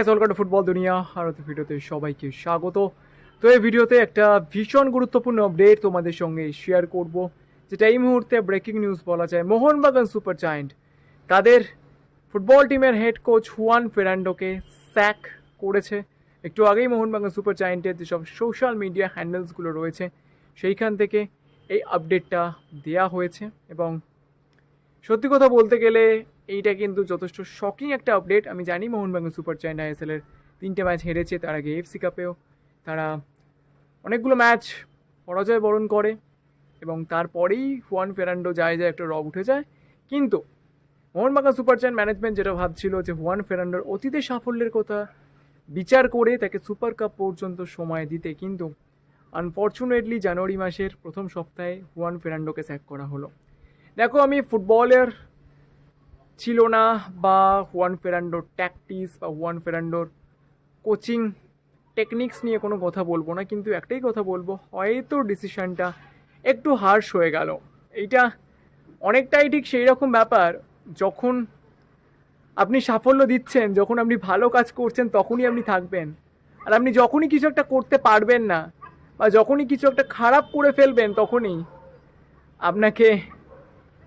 আছে welcome to football দুনিয়া আর ভিডিওতে সবাইকে স্বাগত। তো এই ভিডিওতে একটা ভীষণ গুরুত্বপূর্ণ আপডেট তোমাদের সঙ্গে শেয়ার করব, যেটা এই মুহূর্তে ব্রেকিং নিউজ বলা যায়। মোহনবাগান সুপার জায়েন্ট, তাদের football team head coach Juan ফেরান্ডোকে sack করেছে। একটু আগেই মোহনবাগান সুপার জায়েন্টের যেসব সোশ্যাল মিডিয়া হ্যান্ডেলসগুলো রয়েছে, সেইখান থেকে এই আপডেটটা দেয়া হয়েছে। এবং সত্যি কথা বলতে গেলে এইটা কিন্তু যথেষ্ট শকিং একটা আপডেট আমি জানি মোহনবাগান সুপার চাইনা আইএসএলের তিনটে ম্যাচ হেরেছে, তার আগে এফসি কাপেও। তারা অনেকগুলো ম্যাচ পরাজয় বরণ করে এবং তারপরেই হুয়ান ফেরান্ডো যায় যায় একটা রব উঠে যায়। কিন্তু মোহনবাগান সুপার চাইন ম্যানেজমেন্ট যেটা ভাবছিল যে হুয়ান ফেরান্ডোর অতীতের সাফল্যের কথা বিচার করে তাকে সুপার কাপ পর্যন্ত সময় দিতে কিন্তু আনফর্চুনেটলি জানুয়ারি মাসের প্রথম সপ্তাহে হুয়ান ফেরান্ডোকে স্যাক করা হলো। দেখো আমি ফুটবলের ছিল না বা হুয়ান ফেরান্ডোর ট্যাকটিস বা হুয়ান ফেরান্ডোর কোচিং টেকনিক্স নিয়ে কোনো কথা বলব না, কিন্তু একটাই কথা বলব, হয়তো ডিসিশানটা একটু হার্শ হয়ে গেল। এইটা অনেকটাই ঠিক সেই রকম ব্যাপার, যখন আপনি সাফল্য দিচ্ছেন, যখন আপনি ভালো কাজ করছেন, তখনই আপনি থাকবেন। আর আপনি যখনই কিছু একটা করতে পারবেন না, বা যখনই কিছু একটা খারাপ করে ফেলবেন, তখনই আপনাকে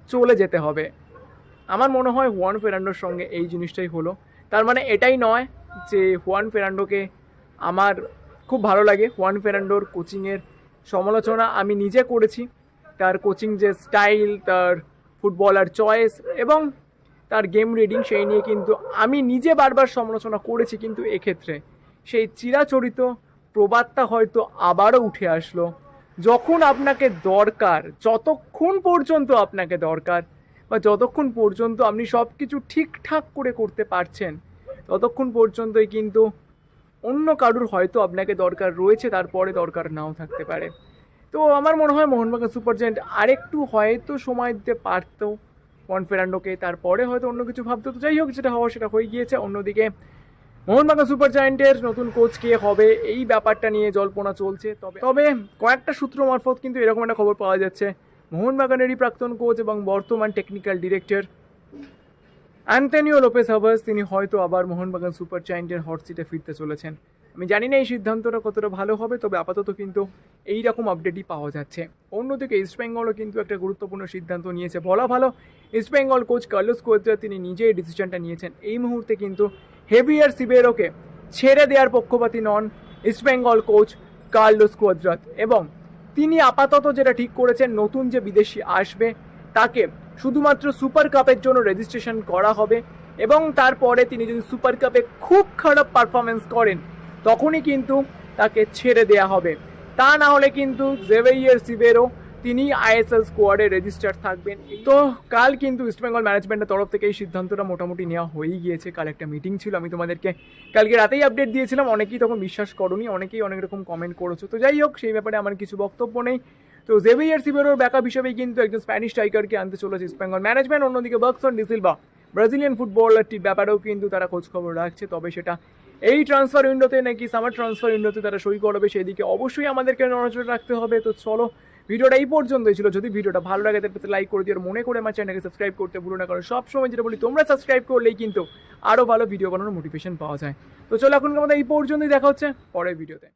চলে যেতে হবে। আমার মনে হয় হুয়ান ফেরান্ডোর সঙ্গে এই জিনিসটাই হলো। তার মানে এটাই নয় যে হুয়ান ফেরান্ডোকে আমার খুব ভালো লাগে। হুয়ান ফেরান্ডোর কোচিংয়ের সমালোচনা আমি নিজে করেছি। তার কোচিং যে স্টাইল, তার ফুটবলার চয়েস এবং তার গেম রিডিং সেই নিয়ে কিন্তু আমি নিজে বারবার সমালোচনা করেছি কিন্তু এক্ষেত্রে। সেই চিরাচরিত প্রবাদটা হয়তো আবারও উঠে আসলো। যখন আপনাকে দরকার, যতক্ষণ পর্যন্ত আপনাকে দরকার বা যতক্ষণ পর্যন্ত আপনি সব কিছু ঠিকঠাক করে করতে পারছেন, ততক্ষণ পর্যন্তই কিন্তু অন্য কারুর হয়তো আপনাকে দরকার রয়েছে, তারপরে দরকার নাও থাকতে পারে। তো আমার মনে হয় মোহনবাগান সুপার জায়েন্ট আরেকটু হয়তো সময় দিতে পারতো ওয়ান ফেরান্ডোকে, তারপরে হয়তো অন্য কিছু ভাবতো। তো যাই হোক, যেটা হওয়া সেটা হয়ে গিয়েছে। অন্যদিকে মোহনবাগান সুপার জায়েন্টের নতুন কোচ কে হবে, এই ব্যাপারটা নিয়ে জল্পনা চলছে। তবে তবে কয়েকটা সূত্র মারফত কিন্তু এরকম একটা খবর পাওয়া যাচ্ছে। মোহনবাগানেরই প্রাক্তন কোচ এবং বর্তমান technical director Antonio Lopez Habas তিনি হয়তো আবার মোহনবাগান সুপার জায়েন্টের হট সিটে ফিরতে চলেছেন। আমি জানি না এই সিদ্ধান্তটা কতটা ভালো হবে, তবে আপাতত কিন্তু এই রকম আপডেটই পাওয়া যাচ্ছে। অন্যদিকে ইস্টবেঙ্গলও কিন্তু একটা গুরুত্বপূর্ণ সিদ্ধান্ত নিয়েছে। বলা ভালো ইস্টবেঙ্গল কোচ কার্লোস কোয়েত্রা তিনি নিজেই ডিসিশনটা নিয়েছেন। এই মুহূর্তে কিন্তু হেভিয়ার সিবেরোকে ছেড়ে দেওয়ার পক্ষপাতী নন ইস্টবেঙ্গল কোচ কার্লোস কোয়াদ্রাত এবং তিনি আপাতত যেটা ঠিক করেছেন, নতুন যে বিদেশি আসবে, তাকে শুধুমাত্র সুপার কাপের জন্য রেজিস্ট্রেশন করা হবে এবং তারপরে তিনি যদি সুপার কাপে খুব খারাপ পারফরমেন্স করেন, তখনই কিন্তু তাকে ছেড়ে দেয়া হবে। তা না হলে কিন্তু জেভেইয়ার সিভেরো তিনি আইএসএল স্কোয়াডে রেজিস্টার থাকবেন। তো কাল কিন্তু ইস্টবেঙ্গল ম্যানেজমেন্টের তরফ থেকে এই সিদ্ধান্তটা মোটামুটি নেওয়া হয়েই গিয়েছে। কাল একটা মিটিং ছিল, আমি তোমাদেরকে কালকে রাতেই আপডেট দিয়েছিলাম। অনেকেই তখন বিশ্বাস করনি, অনেকেই অনেক রকম কমেন্ট করেছ। তো যাই হোক, সেই ব্যাপারে আমার কিছু বক্তব্য নেই। তো জেভিয়ার সিবেরোর ব্যাকআপ হিসেবেই কিন্তু একজন স্প্যানিশ স্ট্রাইকারকে আনতে চলেছে ইস্টবেঙ্গল ম্যানেজমেন্ট অন্যদিকে বার্কসন ডিসিলভা ব্রাজিলিয়ান ফুটবলারটির ব্যাপারেও কিন্তু তারা খোঁজখবর রাখছে। তবে সেটা এই ট্রান্সফার উইন্ডোতে নাকি সামার ট্রান্সফার উইন্ডোতে তারা সই করবে, সেদিকে অবশ্যই আমাদেরকে নজর রাখতে হবে। তো চলো ভিডিওটা এই পর্যন্তই ছিল। যদি ভিডিওটা ভালো লাগে, তাহলে লাইক করে দিও। আর মনে করে আমার চ্যানেলকে সাবস্ক্রাইব করতে ভুলো না কারণ সবসময় যেটা বলি, তোমরা সাবস্ক্রাইব করলেই কিন্তু আরও ভালো ভিডিও বানানোর মোটিভেশন পাওয়া যায়। তো চলো এখন আমাদের এই পর্যন্তই দেখা হচ্ছে পরের ভিডিওতে